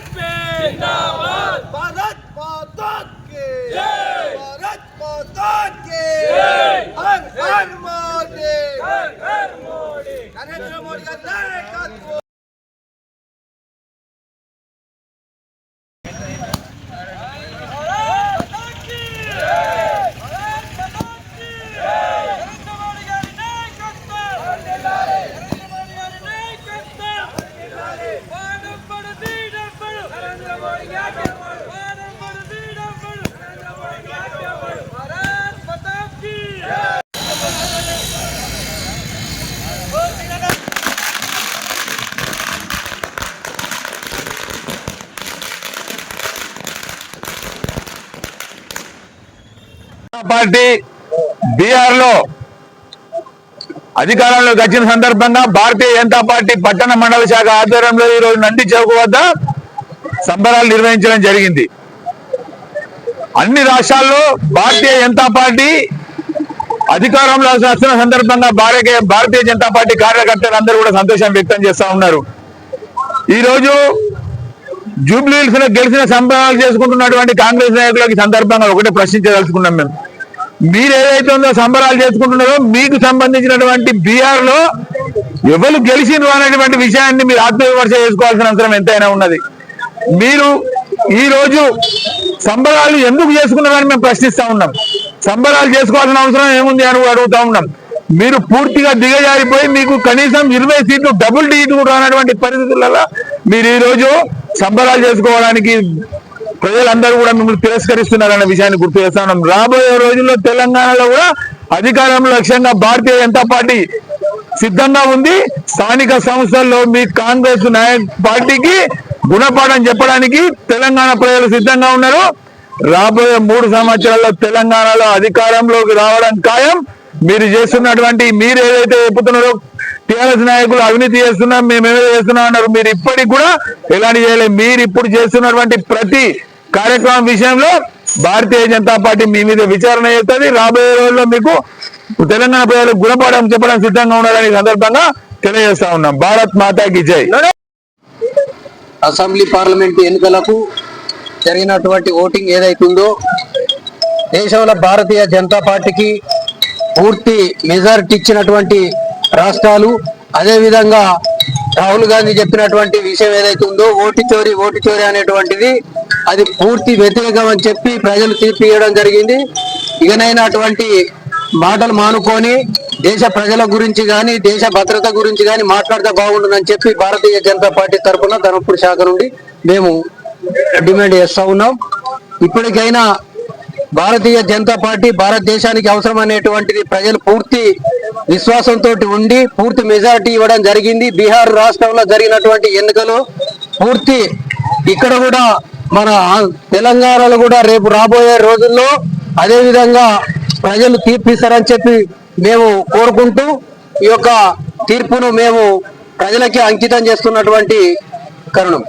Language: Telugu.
Jinnabad! Jinnabad! పార్టీ బీహార్లో అధికారంలోకి వచ్చిన సందర్భంగా భారతీయ జనతా పార్టీ పట్టణ మండల శాఖ ఆధ్వర్యంలో ఈ రోజు నంది చౌక్ వద్ద సంబరాలు నిర్వహించడం జరిగింది. అన్ని రాష్ట్రాల్లో భారతీయ జనతా పార్టీ అధికారంలో వచ్చిన సందర్భంగా భారతీయ భారతీయ జనతా పార్టీ కార్యకర్తలు అందరూ కూడా సంతోషం వ్యక్తం చేస్తా ఉన్నారు. ఈరోజు జూబ్లీహిల్స్లో గెలిచిన సంబరాలు చేసుకుంటున్నటువంటి కాంగ్రెస్ నాయకులకి సందర్భంగా ఒకటే ప్రశ్నించదలుచుకున్నాం మేము. మీరు ఏదైతే ఉందో సంబరాలు చేసుకుంటున్నారో మీకు సంబంధించినటువంటి బీఆర్లో ఎవరు గెలిచిన అనేటువంటి విషయాన్ని మీరు ఆత్మవిమర్శ చేసుకోవాల్సిన అవసరం ఎంతైనా ఉన్నది. మీరు ఈ రోజు సంబరాలు ఎందుకు చేసుకున్నారని మేము ప్రశ్నిస్తా ఉన్నాం. సంబరాలు చేసుకోవాల్సిన అవసరం ఏముంది అని అడుగుతా ఉన్నాం. మీరు పూర్తిగా దిగజారిపోయి మీకు కనీసం ఇరవై సీట్లు డబుల్ డిజిట్ కూడా రానటువంటి పరిస్థితులలో మీరు ఈరోజు సంబరాలు చేసుకోవడానికి ప్రజలందరూ కూడా మిమ్మల్ని తిరస్కరిస్తున్నారన్న విషయాన్ని గుర్తు చేస్తున్నాం రాబోయే రోజుల్లో తెలంగాణలో కూడా అధికారంలో లక్ష్యంగా భారతీయ జనతా పార్టీ సిద్ధంగా ఉంది. స్థానిక సంస్థల్లో మీ కాంగ్రెస్ నాయక పార్టీకి గుణపాఠం చెప్పడానికి తెలంగాణ ప్రజలు సిద్ధంగా ఉన్నారు. రాబోయే మూడు సంవత్సరాల్లో తెలంగాణలో అధికారంలోకి రావడం ఖాయం. మీరు చేస్తున్నటువంటి మీరు ఏదైతే చెప్పుతున్నారో టిఆర్ఎస్ నాయకులు అవినీతి చేస్తున్నాం మేమేమో చేస్తున్నాం అన్నారు. మీరు ఇప్పటికి కూడా ఎలాంటి చేయలేదు మీరు ఇప్పుడు చేస్తున్నటువంటి ప్రతి కార్యక్రమం విషయంలో భారతీయ జనతా పార్టీ మీ మీద విచారణ చేస్తుంది. రాబోయే రోజుల్లో మీకు తెలంగాణ ప్రజలు గుణపాఠం చెప్పడం సిద్ధంగా ఉన్నారని సందర్భంగా తెలియజేస్తా ఉన్నాం. భారత్ మాతాకి జై. అసెంబ్లీ పార్లమెంట్ ఎన్నికలకు జరిగినటువంటి ఓటింగ్ ఏదైతుందో దేశంలో భారతీయ జనతా పార్టీకి పూర్తి మెజారిటీ ఇచ్చినటువంటి రాష్ట్రాలు అదేవిధంగా రాహుల్ గాంధీ చెప్పినటువంటి విషయం ఏదైతే ఉందో ఓటు చోరీ ఓటు చోరీ అనేటువంటిది అది పూర్తి వ్యతిరేకం అని చెప్పి ప్రజలు తీర్పు ఇవ్వడం జరిగింది. ఇకనైనా అటువంటి మాటలు మానుకొని దేశ ప్రజల గురించి కానీ దేశ భద్రత గురించి కానీ మాట్లాడితే బాగుంటుందని చెప్పి భారతీయ జనతా పార్టీ తరఫున ధర్మపురి శాఖ నుండి మేము డిమాండ్ చేస్తా ఉన్నాం. ఇప్పటికైనా భారతీయ జనతా పార్టీ భారతదేశానికి అవసరమైనటువంటిది ప్రజలు పూర్తి విశ్వాసంతో ఉండి పూర్తి మెజారిటీ ఇవ్వడం జరిగింది. బీహార్ రాష్ట్రంలో జరిగినటువంటి ఎన్నికలు పూర్తి ఇక్కడ కూడా మన తెలంగాణలో కూడా రేపు రాబోయే రోజుల్లో అదేవిధంగా ప్రజలు తీర్పిస్తారని చెప్పి మేము కోరుకుంటూ ఈ యొక్క తీర్పును మేము ప్రజలకి అంకితం చేస్తున్నటువంటి కరుణం.